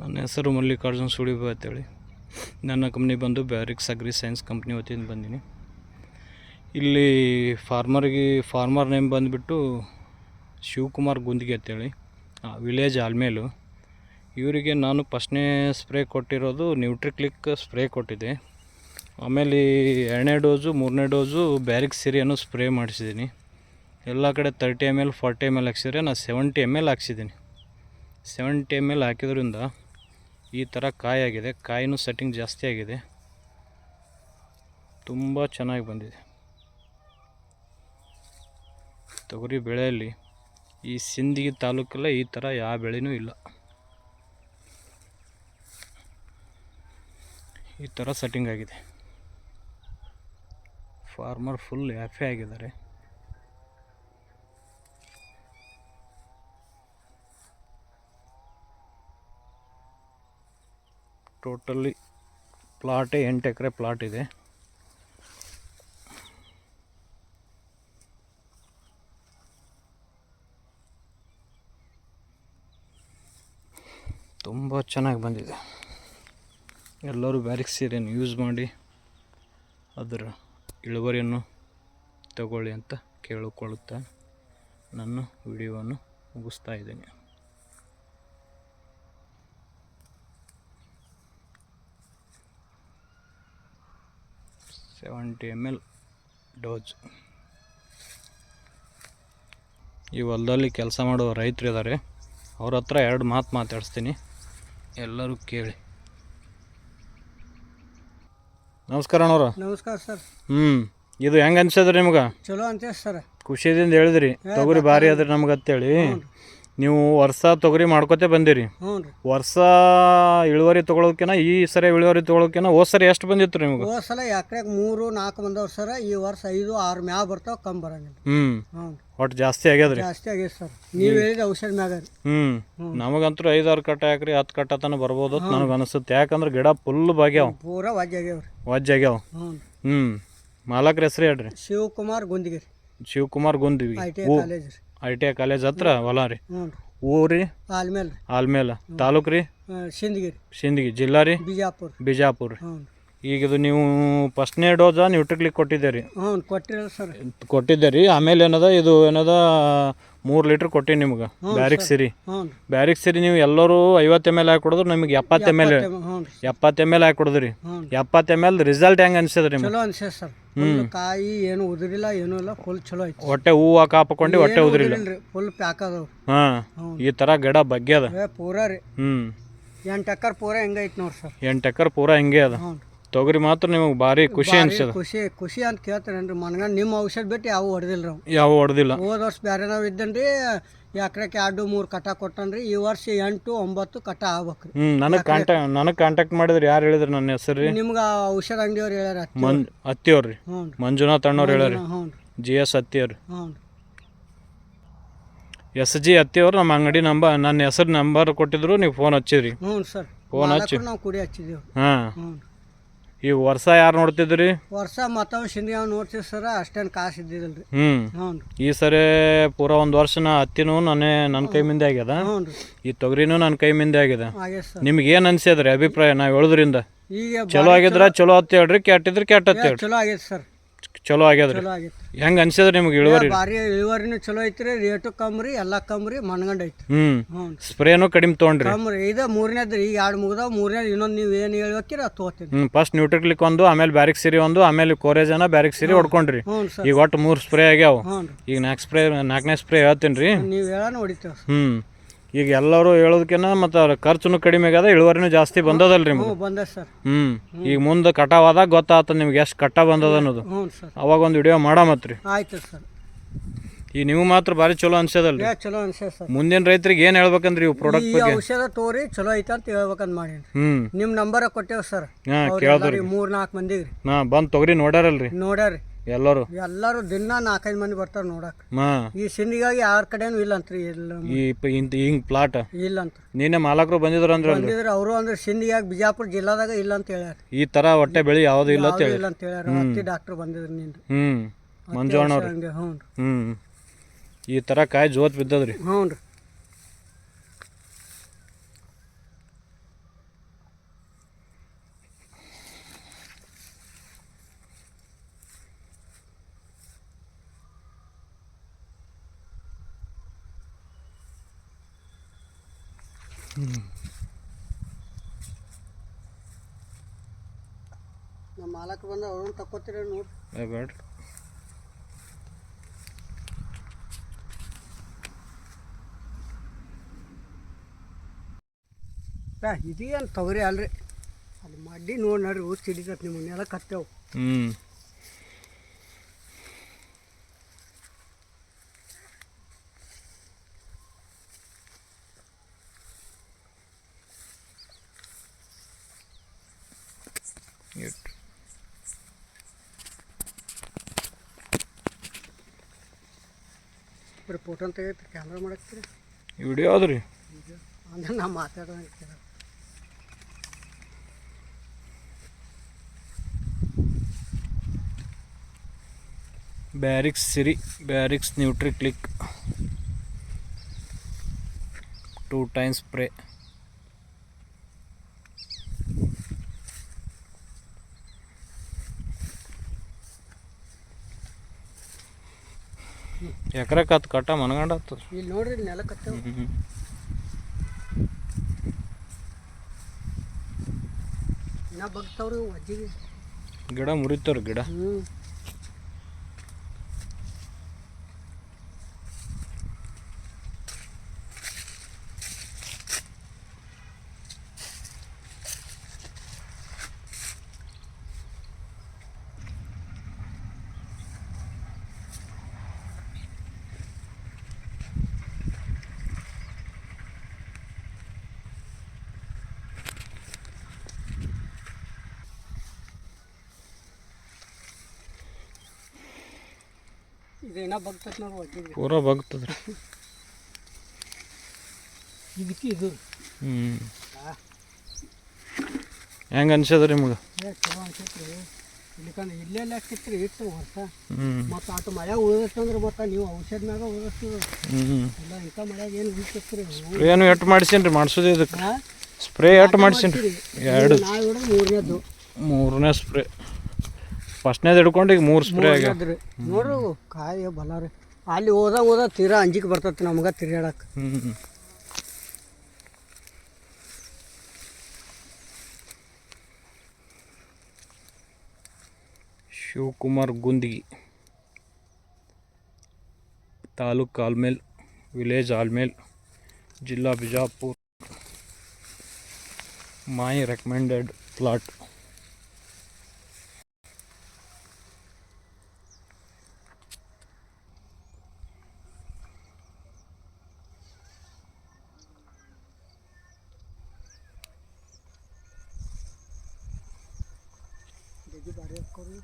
ನನ್ನ ಹೆಸರು ಮಲ್ಲಿಕಾರ್ಜುನ್ ಸುಳಿಬ ಅಂತೇಳಿ. ನನ್ನ ಕಂಪ್ನಿ ಬಂದು ಬ್ಯಾರಿಕ್ಸ್ ಅಗ್ರಿ ಸೈನ್ಸ್ ಕಂಪ್ನಿ ವತಿಯಿಂದ ಬಂದೀನಿ. ಇಲ್ಲಿ ಫಾರ್ಮರ್ಗೆ ಫಾರ್ಮರ್ ನೇಮ್ ಬಂದುಬಿಟ್ಟು ಶಿವಕುಮಾರ್ ಗುಂದಿಗೆ ಅಂತೇಳಿ ವಿಲೇಜ್ ಆಲ್ಮೇಲು ಇವರಿಗೆ ನಾನು ಫಸ್ಟ್ನೇ ಸ್ಪ್ರೇ ಕೊಟ್ಟಿರೋದು ನ್ಯೂಟ್ರಿಕ್ಲಿಕ್ ಸ್ಪ್ರೇ ಕೊಟ್ಟಿದ್ದೆ. ಆಮೇಲೆ ಎರಡನೇ ಡೋಸು ಮೂರನೇ ಡೋಸು ಬ್ಯಾರಿಕ್ ಸಿರಿಯನ್ನು ಸ್ಪ್ರೇ ಮಾಡಿಸಿದ್ದೀನಿ ಎಲ್ಲ ಕಡೆ thirty M L forty M L ಹಾಕ್ಸಿದ್ರೆ ನಾನು ಸೆವೆಂಟಿ ಎಂ ಎಲ್ ಹಾಕ್ಸಿದ್ದೀನಿ ಸೆವೆಂಟಿ ಎಂ ಎಲ್ ಹಾಕಿದ್ರಿಂದ ಈ ಥರ ಕಾಯಾಗಿದೆ. ಕಾಯಿನೂ ಸೆಟ್ಟಿಂಗ್ ಜಾಸ್ತಿ ಆಗಿದೆ. ತುಂಬ ಚೆನ್ನಾಗಿ ಬಂದಿದೆ. ತೊಗರಿ ಬೆಳೆಯಲ್ಲಿ ಈ ಸಿಂದಗಿ ತಾಲೂಕಲ್ಲೇ ಈ ಥರ ಯಾವ ಬೆಳೆನೂ ಇಲ್ಲ. ಈ ಥರ ಸೆಟ್ಟಿಂಗ್ ಆಗಿದೆ. ಫಾರ್ಮರ್ ಫುಲ್ ಹ್ಯಾಪಿ ಆಗಿದ್ದಾರೆ. ಟೋಟಲಿ ಪ್ಲಾಟೇ ಎಂಟು ಎಕರೆ ಪ್ಲಾಟ್ ಇದೆ. ತುಂಬ ಚೆನ್ನಾಗಿ ಬಂದಿದೆ. ಎಲ್ಲರೂ ಬ್ಯಾರಿಕ್ ಸೀರೆಯನ್ನು ಯೂಸ್ ಮಾಡಿ ಅದರ ಇಳುವರಿಯನ್ನು ತಗೊಳ್ಳಿ ಅಂತ ಕೇಳಿಕೊಳ್ಳುತ್ತಾ ನನ್ನ ವಿಡಿಯೋವನ್ನು ಮುಗಿಸ್ತಾ ಇದ್ದೇನೆ. Seventy M L dose. ಈ ಹೊಲದಲ್ಲಿ ಕೆಲಸ ಮಾಡುವ ರೈತರು ಇದ್ದಾರೆ ಅವ್ರ ಹತ್ರ ಎರಡು ಮಾತು ಮಾತಾಡಿಸ್ತೀನಿ. ಎಲ್ಲರೂ ಕೇಳಿ. ನಮಸ್ಕಾರ ಅಣ್ಣವ್ರ. ನಮಸ್ಕಾರ ಸರ್. ಹ್ಞೂ ಇದು ಹೆಂಗೆ ಅನ್ಸದ್ರಿ ನಿಮ್ಗೆ? ಚಲೋ ಅಂತ ಸರ್. ಖುಷಿದಿಂದ ಹೇಳಿದ್ರಿ. ತೊಗರಿ ಭಾರಿ ಅದ್ರಿ ನಮ್ಗೆ ಅಂತೇಳಿ ನೀವು ವರ್ಷ ತೊಗರಿ ಮಾಡ್ಕೋತೆ ಬಂದಿರಿ. ಹ್ಞೂ ರೀ. ವರ್ಷ ಇಳುವರಿ ತೊಗೊಳೋಕಿನ ಈ ಸರಿ ಇಳುವರಿ ತೊಗೊಳೋಕಿನ ಹೋದ ಸರಿ ಎಷ್ಟು ಬಂದಿತ್ತು ನಿಮ್ಗೆ? ಹೋದ ಸಲ ಎಕರೆಗೆ ಮೂರು ನಾಲ್ಕು ಬಂದವ್ರು ಸರ. ಈ ವರ್ಷ ಐದು ಆರು ಮ್ಯಾಗ ಬರ್ತಾವ ಕಮ್ಮಿ ಬರಂಗಿಲ್ಲ. ಹ್ಞೂ ಹ್ಞೂ ಒಟ್ಟು ಜಾಸ್ತಿ ಆಗ್ಯದ್ರಿ. ಜಾಸ್ತಿ ಆಗ್ಯದ ಸರ್. ನೀವು ಹೇಳಿದ ಔಷಧ ಮ್ಯಾಗ ರೀ ಹ್ಞೂ. ನಮಗಂತೂ ಆರು ಕಟ್ಟ ಹಾಕ್ರಿ ಹತ್ತು ಕಟ್ಟ ತನಕ ಬರ್ಬೋದು ಅಂತ ನನಗೆ ಅನಿಸುತ್ತೆ. ಯಾಕಂದ್ರೆ ಗಿಡ ಫುಲ್ ಬಾಗ್ಯಾವ ಪೂರಾ ವಾಜ್ಯ ಆಗ್ಯಾವ ರೀ. ವಜ್ಜ ಆಗ್ಯಾವ. ಹ್ಞೂ ಹ್ಞೂ ಮಾಲಕ್ರ ಹೆಸ್ರು ಹೇಳ್ರಿ. Shivakumar Gundigiri. Shivakumar ಗುಂದಿವಿ I T I college ರೀ. ಐ ಟಿ ಐ ಕಾಲೇಜ್ ಹತ್ರ ಹೊಲ ರೀ. ಹ್ಞೂ ರೀ. ಊರಿ ಆಲ್ಮೇಲೆ ಆಲ್ಮೇಲ ತಾಲೂಕು ರೀ? ಆ, ಸಿಂದಗಿರಿ ಸಿಂದಗಿ ಜಿಲ್ಲಾ ರೀ? ಬಿಜಾಪುರ. ಬಿಜಾಪುರ ರೀ. ಹ್ಞೂ ಈಗ ಇದು ನೀವು ಫಸ್ಟ್ನೇ ಡೋಸ ನ್ಯೂಟ್ರಿಕ್ಲಿಕ್ ಕೊಟ್ಟಿದ್ದೆ ರೀ? ಹ್ಞೂ ಕೊಟ್ಟಿರಲ್ಲ ಸರ್. ಕೊಟ್ಟಿದ್ದೆ ರೀ. ಆಮೇಲೆ ಏನದ ಇದು ಏನದ ಮೂರು ಲೀಟ್ರ್ ಕೊಟ್ಟಿನಿ ನಿಮ್ಗೆ. ಬ್ಯಾರಿಕ್ ಸಿರಿ. ಹ್ಞೂ ರೀ ಬ್ಯಾರಿಕ್ ಸಿರಿ ನೀವು ಎಲ್ಲರೂ ಐವತ್ತು ಎಂ ಎಲ್ ಹಾಕಿ ಕೊಡಿದ್ರು ನಿಮಗೆ ಎಪ್ಪತ್ತು ಎಂ ಎಲ್ ಹ್ಞೂ ರೀ ಎಪ್ಪತ್ತು ಎಂ ಎಲ್ ಹಾಕಿ ಕೊಡಿದ್ರಿ ಎಪ್ಪತ್ತು ಎಂ ಎಲ್ ರಿಸಲ್ಟ್ ಹೆಂಗೆ ಅನಿಸಿದ್ರಿ ನಿಮ್ಗೆ? ಚಲೋ ಸರ್. ಕಾಯಿ ಏನು ಉದುರಿಲ್ಲ ಏನೂ ಇಲ್ಲ ಫುಲ್ ಚಲೋ ಐತಿ. ಹೊಟ್ಟೆ ಹೂವು ಕಾಪಕೊಂಡು ಹೊಟ್ಟೆ ಉದ್ರಿಲ್ಲ. ಫುಲ್ ಪ್ಯಾಕ್ ಅದಾವ. ಹಾಂ ಈ ತರ ಗಿಡ ಬಗ್ಗೆ ಅದ. ಏ ಪೂರಾ ರೀ. ಹ್ಮ್. ಎಂಟು ಎಕರ್ ಪೂರಾ ಹೆಂಗೈತಿ ನೋಡ್ರಿ ಸರ್. ಎಂಟು ಎಕರ್ ಪೂರ ಹಿಂಗೆ ಅದ. ಹ್ಞೂ ತೊಗರಿ ಮಾತ್ರ ನಿಮಗೆ ಭಾರಿ ಖುಷಿ ಅನ್ಸದ. ಖುಷಿ ಖುಷಿ ಅಂತ ಕೇಳ್ತಾರೇನ್ರಿ ಮನ್ಗಂಡ್. ನಿಮ್ಮ ಔಷಧ ಬಿಟ್ಟು ಯಾವ ಹೊಡೆದಿಲ್ಲ ರೀ ಯಾವ ಹೊಡೆದಿಲ್ಲ. ಹೋದ ವರ್ಷ ಬೇರೆ ನಾವು ಇದ್ದನ್ರಿ ಎಕರೆಕ್ಕೆ ಎರಡು ಮೂರು ಕಟ ಕೊಟ್ಟನ್ರಿ. ಈ ವರ್ಷ ಎಂಟು ಒಂಬತ್ತು ಕಟ ಆಗ್ಬೇಕ್ರಿ. ಹ್ಞೂ ನನಗೆ ಕಾಂಟ್ಯಾಕ್ಟ್ ನನಗೆ ಕಾಂಟ್ಯಾಕ್ಟ್ ಮಾಡಿದ್ರಿ ಯಾರು ಹೇಳಿದ್ರಿ ನನ್ನ ಹೆಸರು ರೀ ನಿಮ್ಗೆ ಔಷಧ ಅಂಗಡಿಯವ್ರು ಹೇಳ್ಯಾರ ಹತ್ತಿ ಮನ್ ಹತ್ತಿಯವ್ರು ರೀ ಹ್ಞೂ ರೀ ಮಂಜುನಾಥ್ ಅಣ್ಣವ್ರು ಹೇಳ್ಯಾರಿ. ಹ್ಞೂ ರೀ ಜಿ ಎಸ್ ಹತ್ತಿಯವ್ರು ಹ್ಞೂ ರೀ ಎಸ್ ಜಿ ಅತ್ತಿಯವ್ರು ನಮ್ಮ ಅಂಗಡಿ ನಂಬರ್ ನನ್ನ ಹೆಸರು ನಂಬರ್ ಕೊಟ್ಟಿದ್ರು ನೀವು ಫೋನ್ ಹಚ್ಚಿದ್ರಿ. ಹ್ಞೂ ಸರ್. ಫೋನ್ ಹಚ್ಚಿ. ನಾವು ಕುಡಿ ಹಚ್ಚಿದೇವು. ಹಾಂ. ಹ್ಞೂ ಈ ವರ್ಷ ಯಾರು ನೋಡ್ತಿದ್ರಿ? ವರ್ಷ ಮತ್ತೊಮ್ಮೆ ಸಿಂಧಿಗೆ ನೋಡ್ತೀವಿ ಸರ್ ಅಷ್ಟೇನು ಕಾಸು ಇದ್ದಿದ್ದಿಲ್ಲ ರೀ ಹ್ಞೂ ರೀ ಈ ಸರಿ ಪೂರ ಒಂದು ವರ್ಷ ನಾ ಹತ್ತಿನೂ ನಾನೇ ನನ್ನ ಕೈ ಮುಂದೆ ಆಗ್ಯದ? ಹ್ಞೂ ರೀ ಈ ತೊಗರಿನೂ ನನ್ನ ಕೈ ಮುಂದೆ ಆಗ್ಯದ? ಹಾಗೆ ಸರ್. ನಿಮ್ಗೆ ಏನು ಅನ್ಸಿದ್ರಿ ಅಭಿಪ್ರಾಯ ನಾವು ಹೇಳೋದ್ರಿಂದ? ಈಗ ಚಲೋ ಆಗಿದ್ರ ಚಲೋ. ಹತ್ತಿ ಹೇಳ್ರಿ ಕೆಟ್ಟಿದ್ರೆ ಕೆಟ್ಟ ಹತ್ತಿ ಹೇಳ್ರಿ. ಚಲೋ ಆಗಿದೆ ಸರ್. ಚಲೋ ಆಗ್ಯದ ಚಲೋ ಆಗೈತೆ ಹೆಂಗೆ ಅನ್ಸಿದ್ರಿ ನಿಮ್ಗೆ ಇಳುವರಿ ಭಾರಿ ಇಳುವರಿನೂ ಚಲೋ ಐತ್ರಿ ರೇಟು ಕಮ್ಮಿ ರೀ ಎಲ್ಲ ಕಮ್ಮಿ ರೀ ಮನ್ಗಂಡ್ ಐತಿ ಹ್ಞೂ ಹ್ಞೂ ಸ್ಪ್ರೇನು ಕಡಿಮೆ ತೊಗೊಂಡ್ರಿ? ಕಮ್ಮಿ ರೀ ಇದು ಮೂರನೇದು ಈಗ ಎರಡು ಮುಗ್ದಾವ ಮೂರನೇ ಇನ್ನೊಂದು ನೀವು ಏನು ಹೇಳ್ಬೇಕಿರ ಅದು ತೋತೀನಿ ಹ್ಞೂ ಫಸ್ಟ್ ನ್ಯೂಟ್ರಿಕ್ಲಿಕ್ ಒಂದು ಆಮೇಲೆ ಬ್ಯಾರಿಕ್ ಸಿರಿ ಒಂದು ಆಮೇಲೆ ಕೋರೇಜನ ಬ್ಯಾರಿಕ್ ಸಿರಿ ಹೊಡ್ಕೊಂಡ್ರಿ. ಹ್ಞೂ ಸರ್. ಈಗ ಒಟ್ಟು ಮೂರು ಸ್ಪ್ರೇ ಆಗ್ಯಾವ. ಹ್ಞೂ ಈಗ ನಾಲ್ಕು ಸ್ಪ್ರೇ ನಾಲ್ಕನೇ ಸ್ಪ್ರೇ ಹೇಳ್ತೀನಿ ರೀ. ನೀವು ಹೇಳನ ಹೊಡಿತೇವೆ ಹ್ಞೂ ಈಗ ಎಲ್ಲರೂ ಹೇಳೋದಕ್ಕಿಂತ ಮತ್ತು ಅವ್ರ ಖರ್ಚುನು ಕಡಿಮೆ ಆಗ್ಯದ ಇಳುವರಿನೂ ಜಾಸ್ತಿ ಬಂದದಲ್ರಿ ರೀ ನಿಮ್ಗೆ ಬಂದೆ ಸರ್. ಹ್ಞೂ ಈಗ ಮುಂದೆ ಕಟಾವಾದಾಗ ಗೊತ್ತಾತ ನಿಮ್ಗೆ ಎಷ್ಟು ಕಟ್ಟ ಬಂದದ ಅನ್ನೋದು. ಹ್ಞೂ ಸರ್. ಅವಾಗ ಒಂದು ವಿಡಿಯೋ ಮಾಡಮತ್ರಿ ಆಯ್ತು ಸರ್. ಈಗ ನೀವು ಮಾತ್ರ ಭಾರಿ ಚಲೋ ಅನ್ಸದಲ್ರಿ ಏ ಚಲೋ ಅನ್ಸೆ ಸರ್. ಮುಂದಿನ ರೈತರಿಗೆ ಏನು ಹೇಳ್ಬೇಕಂದ್ರಿ ಇವು ಪ್ರಾಡಕ್ಟ್ ಈ ಬಗ್ಗೆ? ಔಷಧ ತೋರಿ ಚಲೋ ಐತೆ ಅಂತ ಹೇಳ್ಬೇಕಂತ ಮಾಡೀನಿ. ಹ್ಮ್. ನಿಮ್ಮ ನಂಬರ್ ಕೊಟ್ಟೇವ್ ಸರ್. ಹಾಂ ಕೇಳ್ದ್ರಿ ಮೂರು ನಾಲ್ಕು ಮಂದಿಗೆ ಹಾಂ ಬಂದು ತೊಗರಿ ನೋಡ್ಯಾರಲ್ರಿ. ನೋಡ್ಯಾರಿ ಎಲ್ಲರೂ? ಎಲ್ಲರೂ ದಿನ ನಾಲ್ಕೈದು ಮಂದಿ ಬರ್ತಾರೆ ನೋಡಕ್ ಹಾಂ. ಈ ಸಿಂಧಿಗಾಗಿ ಯಾರ ಕಡೆನೂ ಇಲ್ಲ ಅಂತ್ರಿ ಇಲ್ಲ ಈ ಪ- ಇಂತ ಹಿಂಗೆ ಪ್ಲಾಟ್ ಇಲ್ಲ ಅಂತ ನೀನೇ ಮಾಲಕರು ಬಂದಿದ್ರು ಅಂದ್ರೆ ಬಂದಿದ್ರೆ ಅವರು ಅಂದ್ರೆ ಸಿಂಧಿಯಾಗಿ ಬಿಜಾಪುರ ಜಿಲ್ಲಾದಾಗ ಇಲ್ಲ ಅಂತ ಹೇಳ್ಯಾರ. ಈ ತರ ಹೊಟ್ಟೆ ಬೆಳಿ ಯಾವ್ದು ಇಲ್ಲ ಅಂತ ಯಾವ್ದೂ ಹೇಳಿ ಇಲ್ಲ ಅಂತ ಹೇಳ್ಯಾರ ಹತ್ತಿ ಡಾಕ್ಟರ್ ಬಂದಿದ್ರು ನಿಂದು ಹ್ಞೂ ಮಂಜು ಹ್ಞೂ ರೀ. ಹ್ಞೂ ಈ ತರ ಕಾಯಿ ಜೋತ್ ಬಿದ್ದದ್ರಿ. ಹ್ಞೂ ರೀ. ನಮ್ಮ ಮಾಲಕ್ ಬಂದ ಅವ್ರನ್ನ ತಕ್ಕೋತೀರ ನೋಡಿ. ಬೇಡ ಇದೇನು ತೊಗರಿ ಅಲ್ರಿ. ಅಲ್ಲಿ ಮಡ್ಡಿ ನೋಡಿ ನೋಡ್ರಿ ಸಿಡಿತೈತೆ ನಿಮ್ಮ ನಿಮ್ಮನ್ನೆಲ್ಲ ಕತ್ತೇವು. ಹ್ಞೂ ಬರೀ ಫೋಟೋನ್ ತೆಗೈತೆ ಕ್ಯಾಮ್ರಾ ಮಾಡಕ್ತೀರಿ? ವಿಡಿಯೋ ಅದ್ರಿ ಅಂದ್ರೆ ನಾ ಮಾತಾಡೋ Barrix Siri Barrix nutri click two times spray ಎಕರೆಕ್ ಹತ್ತು ಕಟ್ಟ ಮನಗಂಡತ್ತು ಇಲ್ಲಿ ನೋಡ್ರಿ ನೆಲ ಕತ್ತೇವು. ಇನ್ನ ಬಗ್ತಾವ್ರಿ ಅಜ್ಜಿಗೆ. ಗಿಡ ಮುರಿತಾವ್ರಿ ಗಿಡ. ಇದು ಇನ್ನ ಬಗ್ತೈತೆ ನೋಡು ಅಜ್ಜಿಗೆ ಪೂರಾ ಬಗ್ತದ್ರಿ ಇದಕ್ಕೆ ಇದು. ಹ್ಞೂ ಹೆಂಗೆ ಅನ್ಸದ ನಿಮ್ಗೆ? ಏ ಚಲೋ ಅನ್ಸೈತ್ರಿ. ಇಲ್ಲಿಕಂದ್ರೆ ಇಲ್ಲೆಲ್ಲ ಹಾಕಿತ್ರಿ ಇಟ್ಟು ವರ್ಷ? ಹ್ಞೂ ಮತ್ತು ಆಟ ಮಳೆ ಉಳಿದತ್ತಂದ್ರೆ ಮತ್ತೆ ನೀವು ಔಷಧ ಮ್ಯಾಗ ಹ್ಞೂ ಇಲ್ಲ ಇಂಥ ಮಳೆಯಾಗ ಏನು ಉಳಿತಿತ್ತು ರೀ ಏನು ಎಟ್ಟು ಮಾಡಿಸೀನಿ ಮಾಡಿಸೋದು ಇದಕ್ಕೆ ಸ್ಪ್ರೇ ಎಟ್ಟು ಮಾಡಿಸೀನಿ ಎರಡು. ನಾವು ಹಿಡಿದು ಮೂರನೇದು ಮೂರನೇ ಸ್ಪ್ರೇ. ಫಸ್ಟ್ನೇದು ಹಿಡ್ಕೊಂಡು ಈಗ ಮೂರು ಸ್ಪ್ರೇ ಆಗ್ಯಾವ. ನೋಡ್ರಿ ಕಾಯಿ ಬಲ ರೀ. ಅಲ್ಲಿ ಹೋದಾಗ ಓದ ತೀರಾ ಅಂಜಿಕೆ ಬರ್ತೈತಿ ನಮ್ಗೆ ತಿರ್ಗಾಡಕ್ಕೆ ಹ್ಞೂ ಶಿವಕುಮಾರ್ ಗುಂದಿಗಿ. ತಾಲೂಕ್ ಆಲ್ಮೇಲ್ ವಿಲೇಜ್ ಆಲ್ಮೇಲ್ ಜಿಲ್ಲಾ ಬಿಜಾಪುರ್. ಮೈ ರೆಕಮೆಂಡೆಡ್ ಪ್ಲಾಟ್ ಜಗ್ಗಿ ಭಾರಿ ಹಾಕೋರಿ